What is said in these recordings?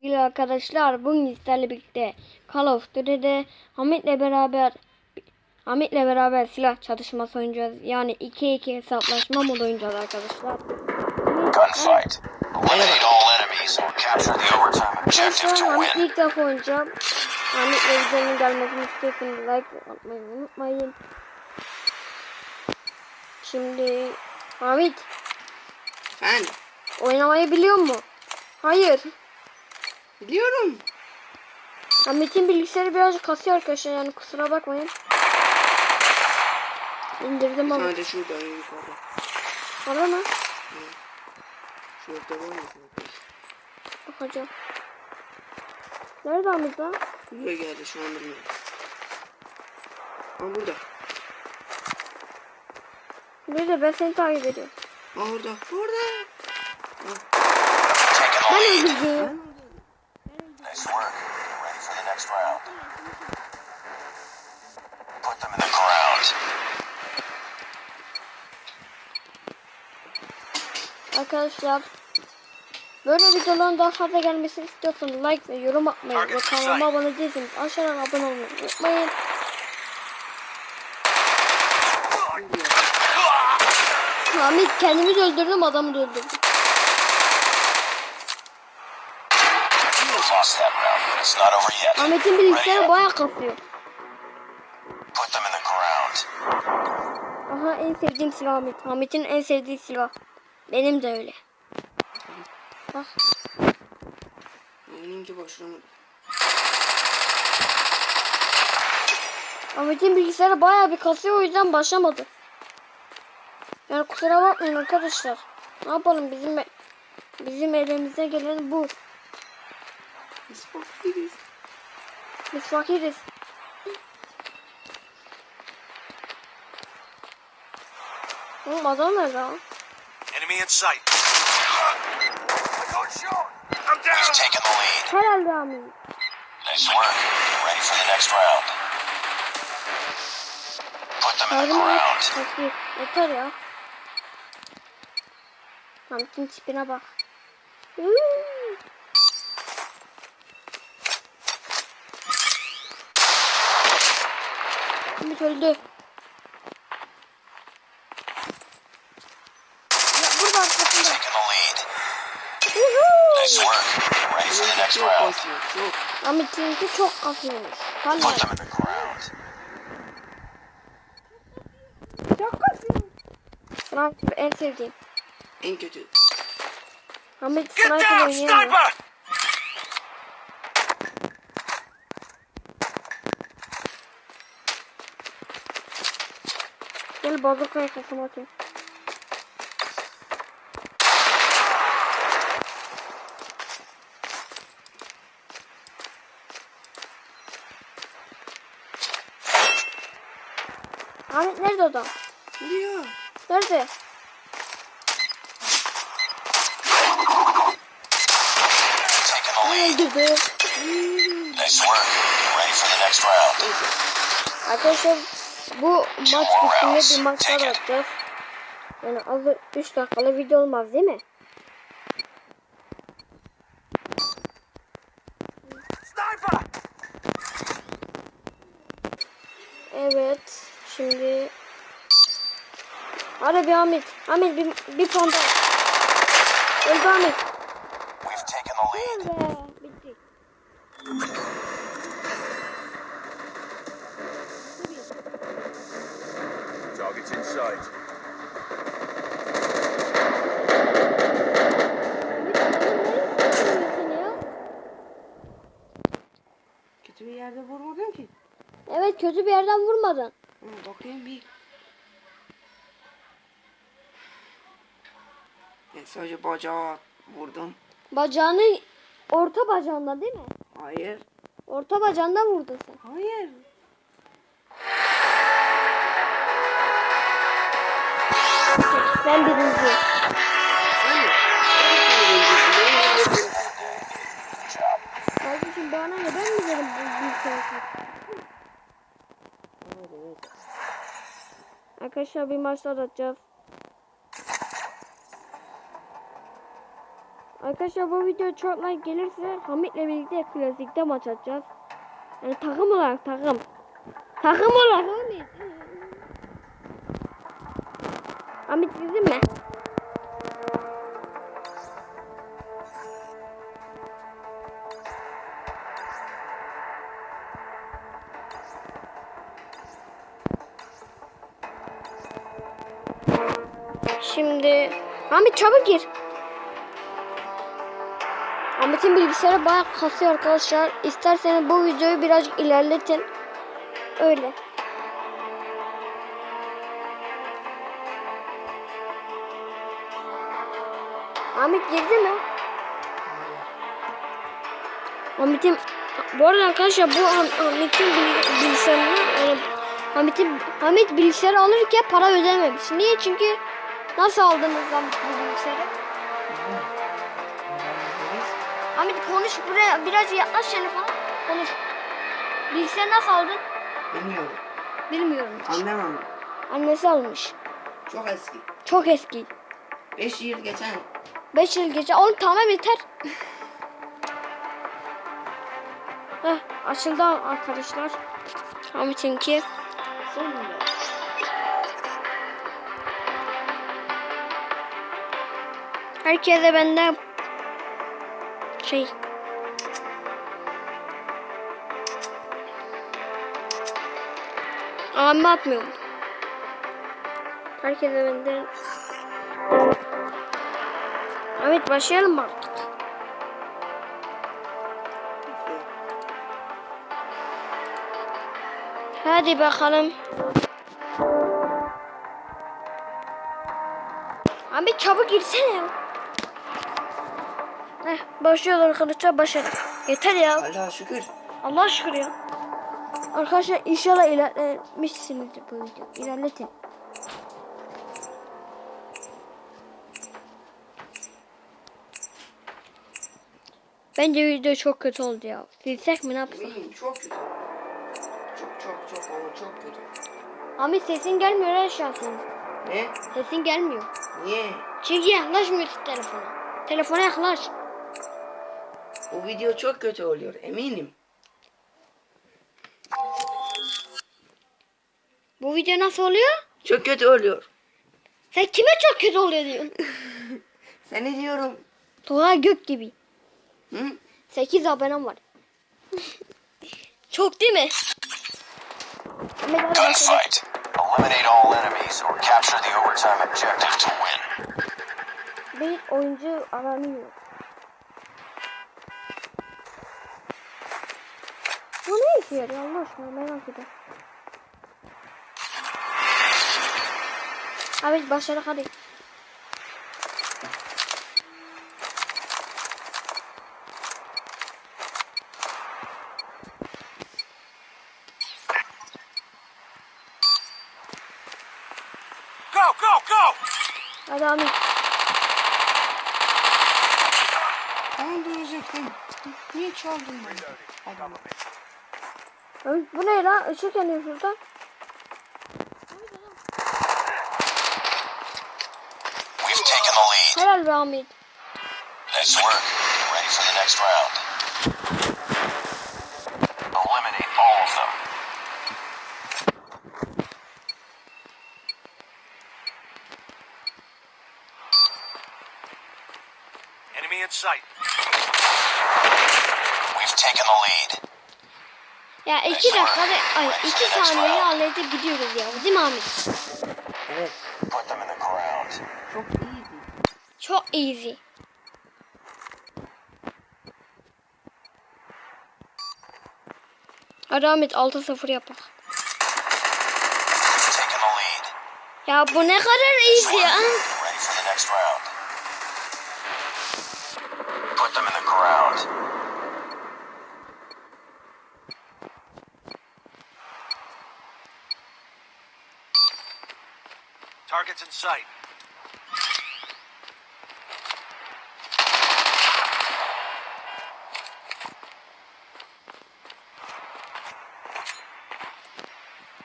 Sevgili arkadaşlar bugün sizlerle birlikte Call of Duty'de Hamit'le beraber Hamit'le beraber silah çatışması oynayacağız. Yani 2-2 hesaplaşma modu oynayacağız arkadaşlar. Gunfight. Eliminate all enemies. Capture the overtime objective to win. ilk defa oynayacağım. Hamit'le videonun gelmesini istiyorsanız like atmayı unutmayın. Şimdi Hamit Ben oynamayı biliyor mu? Hayır. Biliyorum. Hamit'in bilgisayarı birazcık kasıyor arkadaşlar yani kusura bakmayın. İndirdim ama. Sadece şurada en yukarıda. Para mı? Şurada var mı? Bakacağım. Nerede Hamit lan? Buraya geldi şu an bilmiyorum. Aa burada. Nerede ben seni takip ediyorum. Aa orada. The Ben lead. öldürdüm. Nice work. Ready for the next round. Put them in the ground. Arkadaşlar böyle videoların daha fazla gelmesini istiyorsanız like ve yorum atmayı ve kanalıma abone değilseniz aşağıdan abone olmayı unutmayın. Hamit kendimi öldürdüm adamı da öldürdüm. Ahmet'in bilgisayarı up. bayağı kasıyor. Aha en sevdiğim silah Ahmet. Ahmet'in en sevdiği silah. Benim de öyle. Bak. Benimki başlamadı. Ahmet'in bilgisayarı bayağı bir kasıyor o yüzden başlamadı. Yani kusura bakmayın arkadaşlar. Ne yapalım bizim bizim elimize gelen bu. Biz fakiriz. Biz fakiriz. Oğlum adam nerede lan? Enemy in sight. I'm down. taken the lead. Herhalde Ahmet. Nice work. Get ready for the next round. Put them in the ground. Yeter ya. Ahmet'in tipine bak. Ahmet öldü. Ya burada arkasında. Yuhuu. The next Çok kasıyormuş. Vallahi. Çok kasıyor. Sniper en sevdiğim. En kötü. Ahmet sniper sniper. Gel bazukaya kafama atayım. Ahmet nerede adam? Biliyor. Nerede? Nice work. Ready for the next round. Arkadaşlar bu maç bittiğinde bir maç daha atacağız. Yani az 3 dakikalık video olmaz değil mi? Sniper. Evet. Şimdi Hadi bir Ahmet. Ahmet bir, bir puan daha. Öldü Ahmet. We've taken the lead. Be, bitti. Targets in sight. Kötü bir yerde vurmadım ki. Evet kötü bir yerden vurmadın. Ha, bakayım bir. Ben sadece bacağı vurdum. Bacağını orta bacağında değil mi? Hayır. Orta bacağından vurdun sen. Hayır. Ben öğrencisin. Kardeşim bana ne ben mi dedim bu Arkadaşlar bir maç daha atacağız. Arkadaşlar bu video çok like gelirse Hamit'le birlikte klasikte maç atacağız. Yani takım olarak takım. Takım olarak Hamit. Hamit mi? Şimdi Hamit çabuk gir. Ahmet'in bilgisayarı bayağı kasıyor arkadaşlar. İsterseniz bu videoyu birazcık ilerletin. Öyle. Ahmet girdi mi? Ahmet'in bu arada arkadaşlar bu Ah- Ahmet'in bil- bilgisayarını yani Hamit'in Hamit bilgisayarı alırken para ödememiş. Niye? Çünkü nasıl aldınız lan bilgisayarı? Hamit konuş buraya biraz yaklaş telefona. Konuş. Bilgisayarı nasıl aldın? Bilmiyorum. Bilmiyorum. hiç. Anlamam. Annesi almış. Çok eski. Çok eski. 5 yıl geçen. 5 yıl geçe. Oğlum tamam yeter. Heh, açıldı arkadaşlar. Hamit'inki. Sonunda. Herkese benden şey Abime atmıyorum. Herkese benden Evet başlayalım artık? Hadi bakalım. Abi çabuk girsene. Heh, başlıyoruz arkadaşlar başladık. Yeter ya. Allah'a şükür. Allah şükür ya. Arkadaşlar inşallah ilerlemişsinizdir bu video. İlerletin. Bence video çok kötü oldu ya. Silsek mi ne yapsak? Benim çok kötü. Çok çok çok ama çok kötü. Ahmet sesin gelmiyor her şansın. Ne? Sesin gelmiyor. Niye? Çünkü yaklaşmıyorsun telefona. Telefona yaklaş. Bu video çok kötü oluyor eminim. Bu video nasıl oluyor? Çok kötü oluyor. Sen kime çok kötü oluyor diyorsun? Seni diyorum. Doğa gök gibi. Hı? 8 abonem var. Çok değil mi? Gunfight. Eliminate all enemies or capture the overtime objective to win. Bir oyuncu aranıyor. Bu ne işe yarıyor Allah aşkına merak ediyorum. Abi başladık hadi. Go, go, go! Hadi Ahmet. Ben duracaktım. Niye çaldın beni? Adamı. Bu ne lan? Işık yanıyor şurada. We've taken the lead. Helal be Ahmet. Nice work. Ready for the next round. Eliminate all of them. Enemy in sight. We've taken the lead. Ya iki dakikada, ay iki saniyeyi halledip gidiyoruz ya. Değil mi Ahmet? Evet. Çok iyiydi. Çok easy. Hadi Ahmet 6-0 yapalım. Ya bu ne kadar easy ya. Put them in the ground. targets in sight.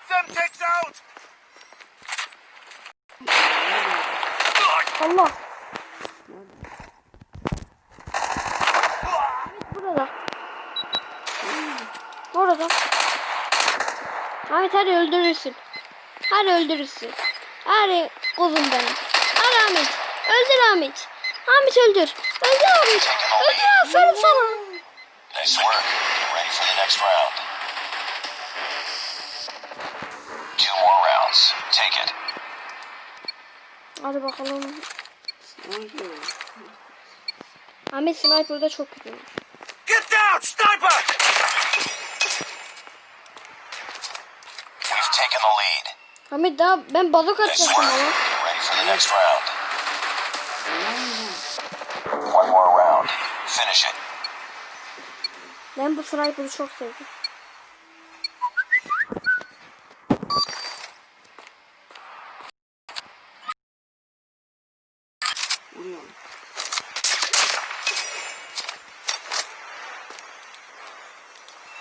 Semtex out! Allah! Evet burada. Burada. Ahmet hadi öldürürsün. Her öldürürsün. Her kuzum benim. Hadi Ahmet. Öldür Ahmet. Ahmet öldür. Öldür Ahmet. Öldür aferin sana. Nice work. Ready for the next round. Two more rounds. Take it. Hadi bakalım. Sniper. Ahmet sniper'da çok kötü. Get down, sniper! We've taken the lead. Ahmet daha ben balık atacaktım ama. Ready for the next round. One more round. Finish it. Ben bu sniper'ı çok sevdim. Vuruyorum.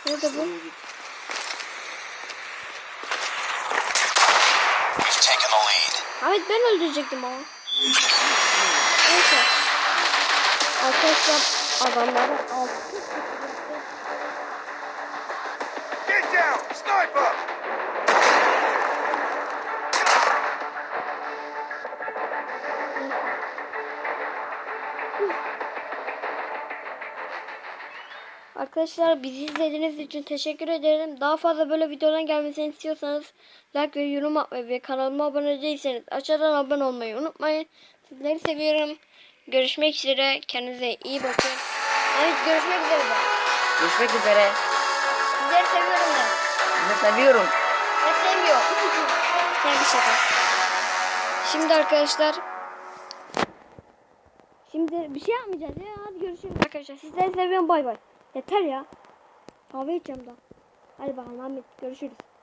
Nerede bu? Vuruyor git. We've taken the lead. Ahmet ben öldürecektim ama. Neyse. Arkadaşlar adamları altı Get down, sniper! Arkadaşlar bizi izlediğiniz için teşekkür ederim. Daha fazla böyle videoların gelmesini istiyorsanız like ve yorum atmayı ve kanalıma abone değilseniz aşağıdan abone olmayı unutmayın. Sizleri seviyorum. Görüşmek üzere. Kendinize iyi bakın. Evet görüşmek üzere. Görüşmek üzere. Sizleri seviyorum da. Sizi seviyorum. Ben sevmiyorum. Sen bir şaka. Şimdi arkadaşlar. Şimdi bir şey yapmayacağız ya. Hadi görüşürüz arkadaşlar. Sizleri seviyorum. Bay bay. Yeter ya. Kahve içeceğim daha. Hadi bakalım Ahmet. Görüşürüz.